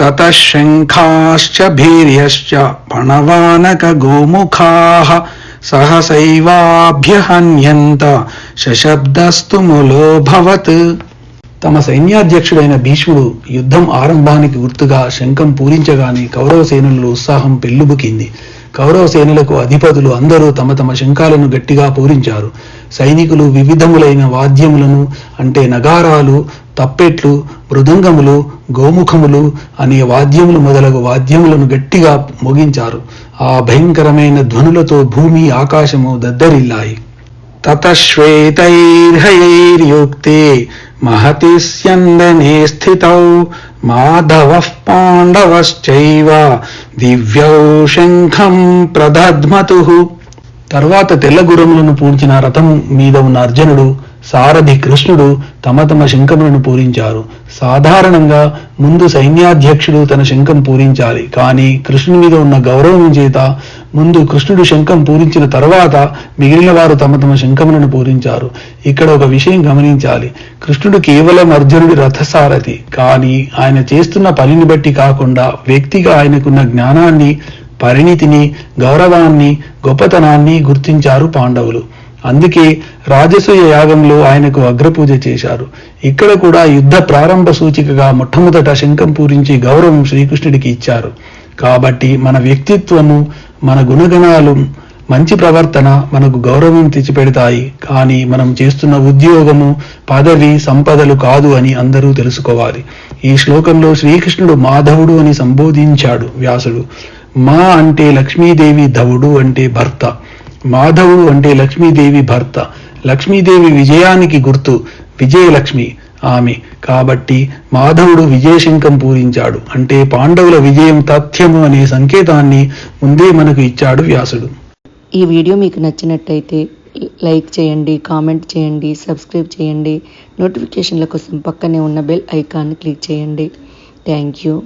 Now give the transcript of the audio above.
ततः शङ्खाश्च भीर्यश्च पणवानकगोमुखाः सहसैवाभ्यहन्यन्त शशब्दस्तु मुलोऽभवत् తమ సైన్యాధ్యక్షుడైన భీష్ముడు యుద్ధం ఆరంభానికి గుర్తుగా శంఖం పూరించగానే కౌరవ సేనలలో ఉత్సాహం పెల్లుబుకింది కౌరవ సేనలకు అధిపతులు అందరూ తమ తమ శంఖాలను గట్టిగా పూరించారు సైనికులు వివిధములైన వాద్యములను అంటే నగారాలు తప్పెట్లు మృదంగములు గోముఖములు అనే వాద్యములు మొదలగు వాద్యములను గట్టిగా మోగించారు. ఆ భయంకరమైన ధ్వనులతో భూమి ఆకాశము దద్దరిల్లాయి. తతశ్వేతైర్హయైర్యుక్తే మహతి స్యందనే స్థితౌ మాధవ పాండవశ్చైవ దివ్యౌ శంఖం ప్రదద్మతు తర్వాత తెల్లగురములను పూడ్చిన రథం మీద ఉన్న అర్జునుడు సారథి కృష్ణుడు తమ తమ శంఖములను పూరించారు. సాధారణంగా ముందు సైన్యాధ్యక్షుడు తన శంఖం పూరించాలి. కానీ కృష్ణుని మీద ఉన్న గౌరవం చేత ముందు కృష్ణుడు శంఖం పూరించిన తర్వాత మిగిలిన వారు తమ తమ శంఖములను పూరించారు. ఇక్కడ ఒక విషయం గమనించాలి. కృష్ణుడు కేవలం అర్జునుడి రథసారథి. కానీ ఆయన చేస్తున్న పనిని బట్టి కాకుండా వ్యక్తిగా ఆయనకున్న జ్ఞానాన్ని పరిణితిని గౌరవాన్ని గొప్పతనాన్ని గుర్తించారు పాండవులు. అందుకే రాజసూయ యాగంలో ఆయనకు అగ్రపూజ చేశారు. ఇక్కడ కూడా యుద్ధ ప్రారంభ సూచికగా మొట్టమొదట శంఖం పూరించి గౌరవం శ్రీకృష్ణుడికి ఇచ్చారు. కాబట్టి మన వ్యక్తిత్వము మన గుణగణాలు మంచి ప్రవర్తన మనకు గౌరవం తెచ్చిపెడతాయి. కానీ మనం చేస్తున్న ఉద్యోగము పదవి సంపదలు కాదు అని అందరూ తెలుసుకోవాలి. ఈ శ్లోకంలో శ్రీకృష్ణుడు మాధవుడు అని సంబోధించాడు వ్యాసుడు. మా అంటే లక్ష్మీదేవి ధవుడు అంటే భర్త. మాధవుడు అంటే లక్ష్మీదేవి భర్త. లక్ష్మీదేవి విజయానికి గుర్తు. విజయలక్ష్మి ఆమె. కాబట్టి మాధవుడు విజయశంఖం పూరించాడు. అంటే పాండవుల విజయం తథ్యము అనే సంకేతాన్ని ముందే మనకు ఇచ్చాడు వ్యాసుడు. ఈ వీడియో మీకు నచ్చినట్టయితే లైక్ చేయండి కామెంట్ చేయండి సబ్స్క్రైబ్ చేయండి. నోటిఫికేషన్ల కోసం పక్కనే ఉన్న బెల్ ఐకాన్ని క్లిక్ చేయండి. Thank you.